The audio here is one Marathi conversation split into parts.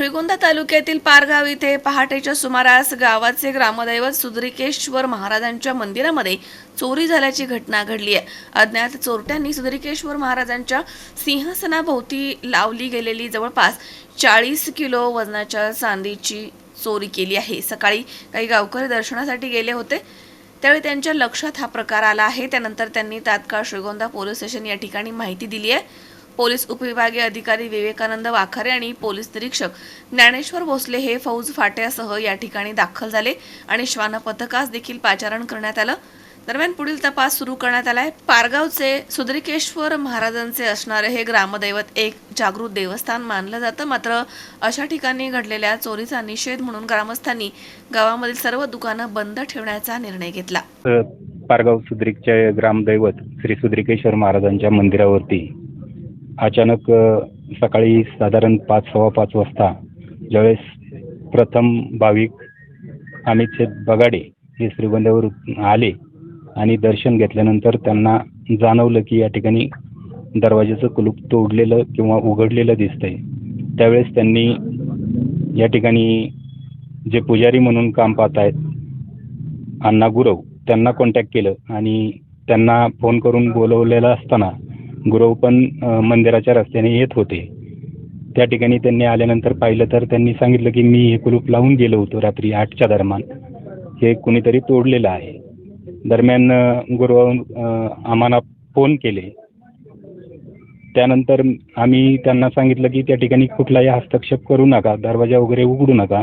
श्रीगोंदा तालुक्यातील पारगाव इथे पहाटेच्या सुमारास गावाचे ग्रामदैवत सुद्रिकेश्वर महाराजांच्या मंदिरामध्ये चोरी झाल्याची घटना घडली आहे. अज्ञात चोरट्यांनी सुद्रिकेश्वर महाराजांच्या सिंहासनाभोवती लावली गेलेली जवळपास चाळीस किलो वजनाच्या चांदीची चोरी केली आहे. सकाळी काही गावकरी दर्शनासाठी गेले होते. त्यावेळी त्यांच्या लक्षात हा प्रकार आला आहे. त्यानंतर त्यांनी तात्काळ श्रीगोंदा पोलीस स्टेशन या ठिकाणी माहिती दिली आहे. पोलीस उपविभागीय अधिकारी विवेकानंद वाखारे आणि पोलीस निरीक्षक ज्ञानेश्वर भोसले हे फौज फाट्यासह या ठिकाणी दाखल झाले आणि श्वान पथकास देखील पाचारण करण्यात आलं. दरम्यान पुढील तपास सुरू करण्यात आलाय. पारगावचे सुद्रिकेश्वर महाराजांचे असणारे हे ग्रामदैवत एक जागृत देवस्थान मानलं जातं. मात्र अशा ठिकाणी घडलेल्या चोरीचा निषेध म्हणून ग्रामस्थांनी गावामधील सर्व दुकानं बंद ठेवण्याचा निर्णय घेतला. पारगाव सुद्रिकचे ग्रामदैवत श्री सुद्रिकेश्वर महाराजांच्या मंदिरावरती अचानक सकाळी साधारण पाच सव्वा पाच वाजता ज्यावेळेस प्रथम भाविक अमित शेठ बगाडे हे श्रीगोंद्यावर आले आणि दर्शन घेतल्यानंतर त्यांना जाणवलं की या ठिकाणी दरवाजाचं कुलूप तोडलेलं किंवा उघडलेलं दिसतंय. त्यावेळेस त्यांनी या ठिकाणी जे पुजारी म्हणून काम पाहत आहेत अण्णा गुरव त्यांना कॉन्टॅक्ट केलं आणि त्यांना फोन करून बोलवलेलं असताना गुरव पण मंदिराच्या रस्त्याने येत होते. त्या ठिकाणी त्यांनी आल्यानंतर पाहिलं तर त्यांनी सांगितलं की मी हे कुलूप लावून गेलो होतो रात्री आठच्या दरम्यान. हे कुणीतरी तोडलेलं आहे. दरम्यान गुरव आम्हाला फोन केले. त्यानंतर आम्ही त्यांना सांगितलं की त्या ठिकाणी कुठलाही हस्तक्षेप करू नका दरवाजा वगैरे उघडू नका.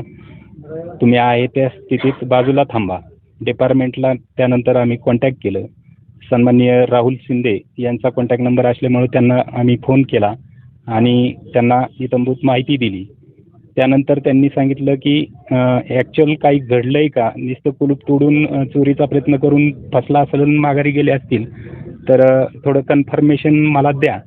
तुम्ही आहे त्या स्थितीत बाजूला थांबा. डिपार्टमेंटला त्यानंतर आम्ही कॉन्टॅक्ट केलं. सन्माननीय राहुल शिंदे यांचा कॉन्टॅक्ट नंबर असल्यामुळे त्यांना आम्ही फोन केला आणि त्यांना इतंभूत माहिती दिली. त्यानंतर त्यांनी सांगितलं की ॲक्च्युअल काही घडलं आहे का? नुसतं कुलूप तोडून चोरीचा प्रयत्न करून फसला असेल माघारी गेले असतील तर थोडं कन्फर्मेशन मला द्या.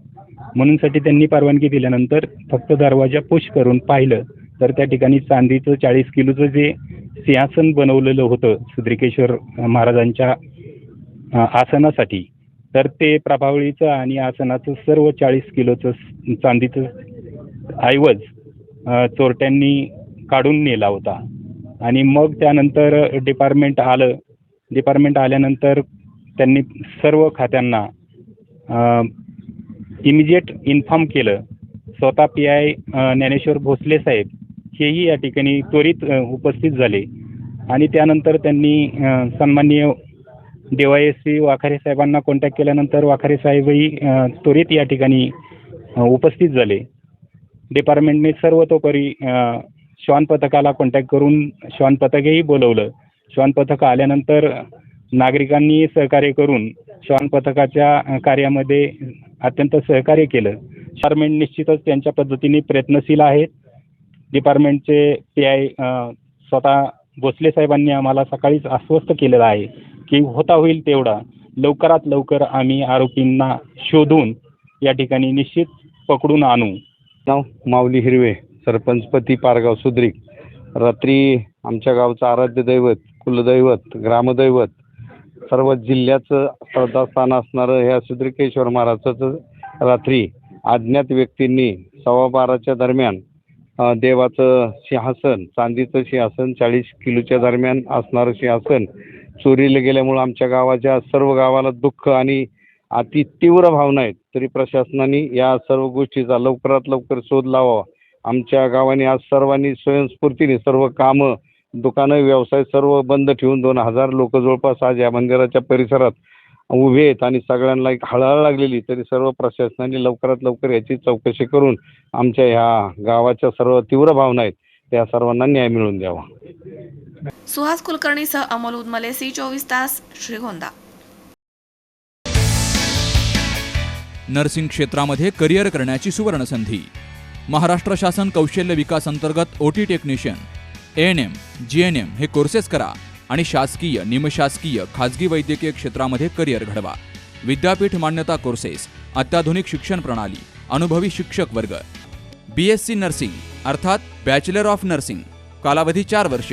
म्हणूनसाठी त्यांनी परवानगी दिल्यानंतर फक्त दरवाजा पुश करून पाहिलं. तर त्या ठिकाणी चांदीचं चाळीस किलोचं जे सिंहासन बनवलेलं होतं सुद्रिकेश्वर महाराजांच्या आसनासाठी. तर ते प्रभावळीचं आणि आसनाचं सर्व चाळीस किलोचं चांदीचं ऐवज चोरट्यांनी काढून नेला होता. आणि मग त्यानंतर डिपार्टमेंट आलं. डिपार्टमेंट आल्यानंतर त्यांनी सर्व खात्यांना इमिजिएट इन्फॉर्म केलं. स्वतः पी आय ज्ञानेश्वर भोसले साहेब हेही या ठिकाणी त्वरित उपस्थित झाले. आणि त्यानंतर त्यांनी सन्माननीय सी वाखारे साहेबांना कॉन्टॅक्ट केल्यानंतर वाखारे साहेबही त्वरित या ठिकाणी उपस्थित झाले. डिपार्टमेंटने सर्वतोपरी श्वान पथकाला कॉन्टॅक्ट करून श्वान पथकही बोलवलं. श्वान पथक आल्यानंतर नागरिकांनी सहकार्य करून श्वान पथकाच्या कार्यामध्ये अत्यंत सहकार्य केलं. डिपार्टमेंट निश्चितच त्यांच्या पद्धतीने प्रयत्नशील आहेत. डिपार्टमेंटचे पी आय स्वतः भोसले साहेबांनी आम्हाला सकाळीच आश्वस्त केलेलं आहे. की होता होईल तेवढा. लवकरात लवकर आम्ही आरोपींना शोधून या ठिकाणी निश्चित पकडून आणू. नाव माऊली हिरवे सरपंचपती पारगाव सुद्रिक. रात्री आमच्या गावचं आराध्य दैवत कुलदैवत ग्रामदैवत सर्व जिल्ह्याचं श्रद्धास्थान असणारं ह्या सुद्रिकेश्वर महाराजाचं रात्री अज्ञात व्यक्तींनी सव्वा बाराच्या दरम्यान देवाचं सिंहासन चांदीचं सिंहासन चाळीस किलोच्या दरम्यान असणारं सिंहासन चोरीला गेल्यामुळं आमच्या गावाच्या सर्व गावाला दुःख आणि अति तीव्र भावना आहेत. तरी प्रशासनाने या सर्व गोष्टीचा लवकरात लवकर शोध लावावा. आमच्या गावाने आज सर्वांनी स्वयंस्फूर्तीने सर्व कामं दुकानं व्यवसाय सर्व बंद ठेवून दोन हजार लोक जवळपास आज या मंदिराच्या परिसरात उभे आहेत आणि सगळ्यांना एक हळहळ लागलेली तरी सर्व प्रशासनाने लवकरात लवकर याची चौकशी करून आमच्या ह्या गावाच्या सर्व तीव्र भावना आहेत. त्या सर्वांना न्याय मिळवून द्यावा. सुहास कुलकर्णीसह अमोल उदमले सी चोवीस तास श्रीगोंदा. नर्सिंग क्षेत्रामध्ये करिअर करण्याची सुवर्ण संधी महाराष्ट्र शासन कौशल्य विकास अंतर्गत OT technician N M G N M हे कोर्सेस करा आणि शासकीय निमशासकीय खाजगी वैद्यकीय क्षेत्रामध्ये करिअर घडवा. विद्यापीठ मान्यता कोर्सेस अत्याधुनिक शिक्षण प्रणाली अनुभवी शिक्षक वर्ग. बी एस सी नर्सिंग अर्थात बॅचलर ऑफ नर्सिंग कालावधी चार वर्ष.